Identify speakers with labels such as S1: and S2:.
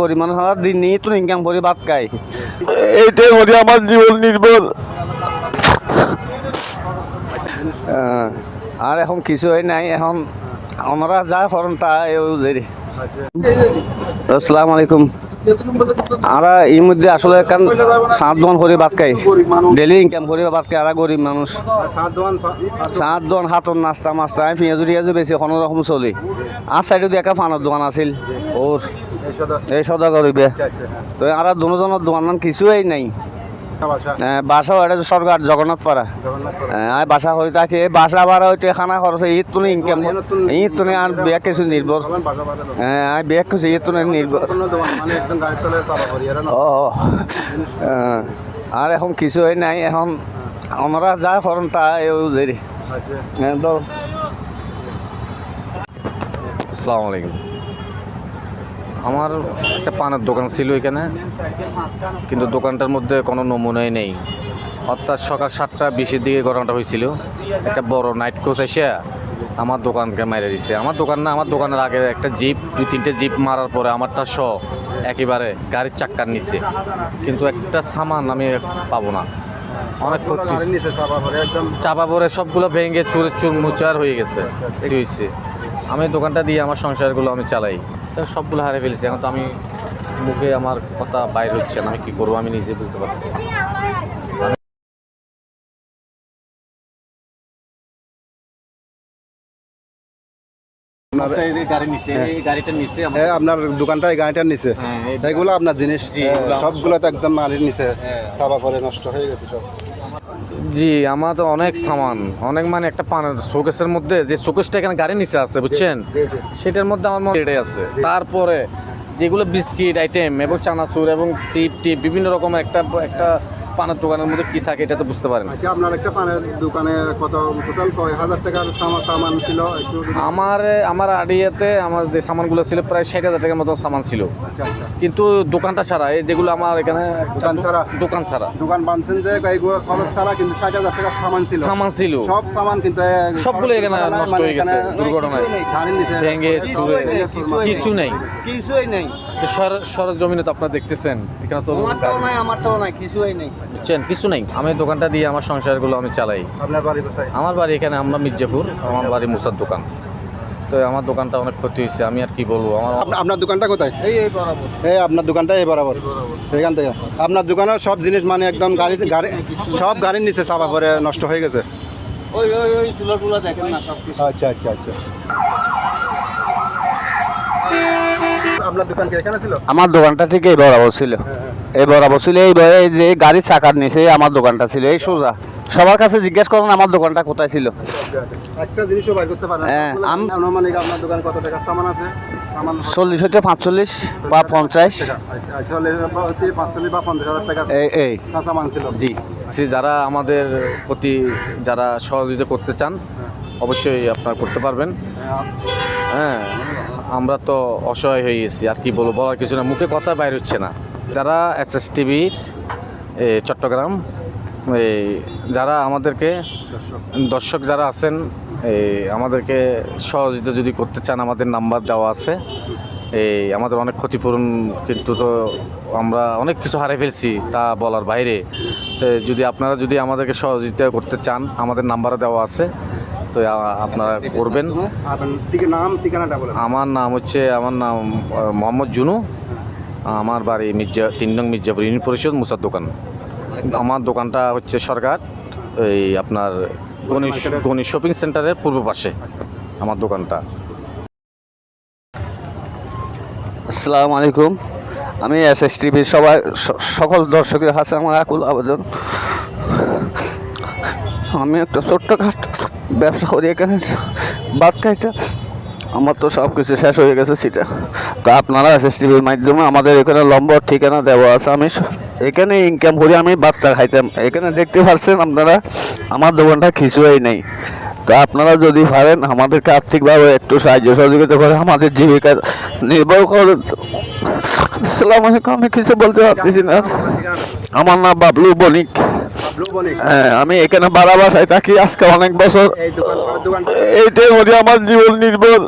S1: গরিব মানুষ আমরা দিন নিয়ে তো ইনকাম করে ভাত খায়
S2: এইটাই হচ্ছে আমার জীবন নির্ভর।
S1: আর এখন কিছু হয় নাই এখন আমরা যা করেন তা আসসালামু আলাইকুম। আমরা এর মধ্যে আসলে কান সাত দোয়ান করে ভাত খাই ডেলি ইনকাম করে ভাত খাই আর গরিব মানুষ। সাত দোয়ান হাতর নাস্তা মাস্তা পেঁয়াজু টিয়াজু বেশি কোনো রকম চলি। আর সাইডে একটা ফানোর দোকান আছিল। ওর। এই সদা করিবে তো আর দুজনের দোকান কিছুই নাই। হ্যাঁ, বাসা এটা সরকার জগন্নাথ পাড়া। হ্যাঁ বাসা করে থাকে বাসা ভাড়া হইতে খানা খরচ ঈদ তুলে ইনকাম ঈদ তুলে আর বিয়া কিছু নির্ভর। হ্যাঁ আর বিয়া কিছু ঈদ তুলে নির্ভর ও হ্যাঁ, আর এখন কিছু হয় নাই এখন আমরা যা করেন তা এই হ্যাঁ তো
S3: আসসালামু আলাইকুম। আমার একটা পানের দোকান ছিল এখানে, কিন্তু দোকানটার মধ্যে কোনো নমুনাই নেই। অর্থাৎ সকাল সাতটা বিশের দিকে ঘটনাটা হয়েছিল। একটা বড় নাইট কোচ এসে আমার দোকানকে মেরে দিছে। আমার দোকান না, আমার দোকানের আগে একটা জিপ দুই তিনটে জিপ মারার পরে আমারটা স একেবারে গাড়ির চাক্কার নিচে। কিন্তু একটা সামান আমি পাবো না। অনেক ক্ষতি। চাপা পরে সবগুলো ভেঙে চুরে চুর মুচার হয়ে গেছে। হয়েছে আমি দোকানটা দিয়ে আমার সংসারগুলো আমি চালাই। সবগুলো হারিয়ে ফেলেছি। এখন তো আমি মুখে আমার কথা বাইর হচ্ছে না আমি কি করব? আমি নিজে বুঝতে পারছি
S4: হ্যাঁ। আপনার দোকানটা এই গাড়িটার নিচে
S3: হ্যাঁ,
S4: এগুলো আপনার জিনিস। হ্যাঁ, সবগুলো তো একদম মালির নিচে
S3: হ্যাঁ।
S4: চাপা পরে নষ্ট হয়ে গেছে সব।
S3: জি আমার তো অনেক সামান অনেক মানে একটা পানের শোকেসের মধ্যে যে শোকেসটা এখানে গাড়ি নিচে আছে বুঝছেন? সেটার মধ্যে আমার মনে এটাই আছে। তারপরে যেগুলো বিস্কিট আইটেম এবং চানাচুর এবং সিপ টিপ বিভিন্ন রকমের একটা একটা পানের দোকানের মধ্যে কি থাকে এটা তো বুঝতে পারেন।
S4: আচ্ছা আপনার একটা পানের দোকানে কত টোটাল কয় হাজার টাকার সামান ছিল?
S3: আমার আমার আড়িয়াতে আমার যে সামানগুলো ছিল প্রায় ষাট হাজার টাকার মতো সামান ছিল।
S4: আচ্ছা আচ্ছা।
S3: কিন্তু দোকানটা ছাড়া এই যেগুলো আমার এখানে
S4: দোকান ছাড়া?
S3: দোকান ছাড়া।
S4: দোকান বানছেন যে খরচ ছাড়া কিন্তু ষাট হাজার টাকার সামান ছিল।
S3: সামান ছিল।
S4: সব সামান কিন্তু
S3: সবগুলো এখানে
S4: মানে
S3: নষ্ট হয়ে গেছে দুর্ঘটনায়। ভেঙে চুরে। কিছু নেই।
S1: কিছুই নাই।
S3: সর সর জমিনে তো আপনারা দেখতেছেন এখানে তো
S1: আমারটাও নাই আমারটাও নাই কিছুই নাই।
S3: বুঝছেন? কিছু নেই। আমি দোকানটা দিয়ে আমার সংসারগুলো আমি চালাই।
S4: আপনার বাড়ি কোথায়?
S3: আমার বাড়ি এখানে আমরা মির্জাপুর আমার বাড়ি মুসার দোকান। তো আমার দোকানটা অনেক ক্ষতি হয়েছে আমি আর কি বলব? আমার
S4: আপনার দোকানটা কোথায়?
S1: এই এই বরাবর।
S4: এই আপনার দোকানটা এই বরাবর। এখান থেকে। আপনার দোকানে সব জিনিস মানে একদম গাড়ি গাড়ি সব গাড়ির নিচে চাপা পরে নষ্ট হয়ে গেছে।
S1: ওই ওই ওই চুলা দেখেন না সব কিছু।
S4: আচ্ছা আচ্ছা আচ্ছা। আপনার দোকান কি এখানে ছিল?
S1: আমার দোকানটা ঠিক এই বরাবর ছিল। এই বরাবর ছিল এই যে গাড়ির চাকার নিচে আমার দোকানটা ছিল এই সোজা। সবার কাছে জিজ্ঞেস করেন আমার দোকানটা কোথায় ছিল।
S4: একটা জিনিসও বাইর করতে পারেন
S1: হ্যাঁ,
S4: আনুমানিক আপনার দোকান কত টাকা সামান আছে?
S1: চল্লিশ হইতে পাঁচচল্লিশ বা পঞ্চাশ।
S4: টাকা
S1: এই এই।
S3: জি। সে যারা আমাদের প্রতি যারা সহযোগিতা করতে চান অবশ্যই আপনারা করতে পারবেন। হ্যাঁ আমরা তো অসহায় হয়ে গেছি আর কি বলব বলার কিছু না মুখে কথা বাইর হচ্ছে না। যারা এস এস টিভির চট্টগ্রাম এই যারা আমাদেরকে দর্শক যারা আছেন এই আমাদেরকে সহযোগিতা যদি করতে চান আমাদের নাম্বার দেওয়া আছে। এই আমাদের অনেক ক্ষতিপূরণ কিন্তু তো আমরা অনেক কিছু হারিয়ে ফেলছি তা বলার বাইরে। তো যদি আপনারা যদি আমাদেরকে সহযোগিতা করতে চান আমাদের নাম্বারে দেওয়া আছে তো আপনারা করবেন। আমার নাম হচ্ছে আমার নাম মোহাম্মদ জুনু। আমার বাড়ি মির্জা তিন নং মির্জাপুর ইউনিয়ন পরিষদ মুসার দোকান। আমার দোকানটা হচ্ছে সরকার, এই আপনার গণি গণি শপিং সেন্টারের পূর্ব পাশে আমার দোকানটা।
S1: আসসালামু আলাইকুম। আমি এস এস টিভির সবাই সকল দর্শকের কাছে আমার আকুল আবেদন। আমি একটা ছোট্টখাট ব্যবসা করি এখানে, ভাত খাইতে। আমার তো সব কিছু শেষ হয়ে গেছে, সেটা। তো আপনারা এস এস টিভির মাধ্যমে আমাদের এখানে লম্বর ঠিকানা দেওয়া আছে। আমি এখানে ইনকাম করি, আমি বাচ্চা খাইতাম। এখানে দেখতে পাচ্ছেন আপনারা, আমার দোকানটা কিছুই নেই। তো আপনারা যদি পারেন, আমাদেরকে আর্থিকভাবে একটু সাহায্য সহযোগিতা করে আমাদের জীবিকা নির্ভর করেন আসসালামু আলাইকুম, আমি কিছু বলতে পারতেছি না। আমার নাম বাবলু বণিক। আমি এখানে বাড়া বাসায় থাকি আজকে অনেক বছর। এইটাই আমার জীবন নির্ভর।